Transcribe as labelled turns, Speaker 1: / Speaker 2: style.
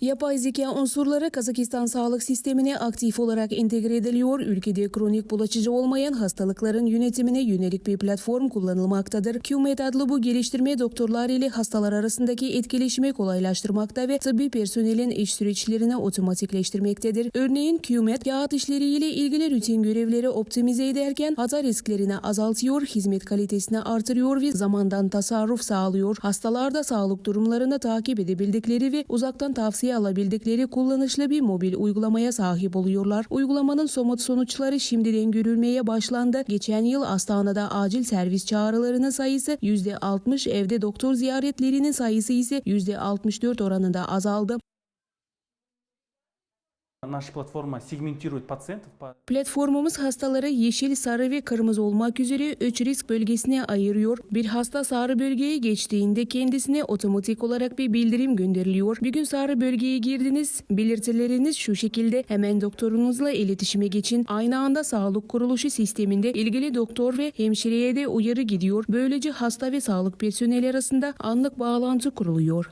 Speaker 1: Yapay zeka unsurları Kazakistan sağlık sistemine aktif olarak entegre ediliyor. Ülkede kronik bulaşıcı olmayan hastalıkların yönetimine yönelik bir platform kullanılmaktadır. QMED adlı bu geliştirme doktorlar ile hastalar arasındaki etkileşimi kolaylaştırmakta ve tıbbi personelin iş süreçlerini otomatikleştirmektedir. Örneğin QMED kağıt işleriyle ilgili rutin görevleri optimize ederken hata risklerini azaltıyor, hizmet kalitesini artırıyor ve zamandan tasarruf sağlıyor. Hastalar da sağlık durumlarını takip edebildikleri ve uzaktan tavsiye alabildikleri kullanışlı bir mobil uygulamaya sahip oluyorlar. Uygulamanın somut sonuçları şimdiden görülmeye başlandı. Geçen yıl Astana'da acil servis çağrılarının sayısı %60, evde doktor ziyaretlerinin sayısı ise %64 oranında azaldı.
Speaker 2: Наша платформа сегментирует пациентов по
Speaker 1: Platformumuz hastaları yeşil, sarı ve kırmızı olmak üzere 3 risk bölgesine ayırıyor. Bir hasta sarı bölgeye geçtiğinde kendisine otomatik olarak bir bildirim gönderiliyor. Bir gün sarı bölgeye girdiniz, belirtileriniz şu şekilde hemen doktorunuzla iletişime geçin. Aynı anda sağlık kuruluşu sisteminde ilgili doktor ve hemşireye de uyarı gidiyor. Böylece hasta ve sağlık personeli arasında anlık bağlantı kuruluyor.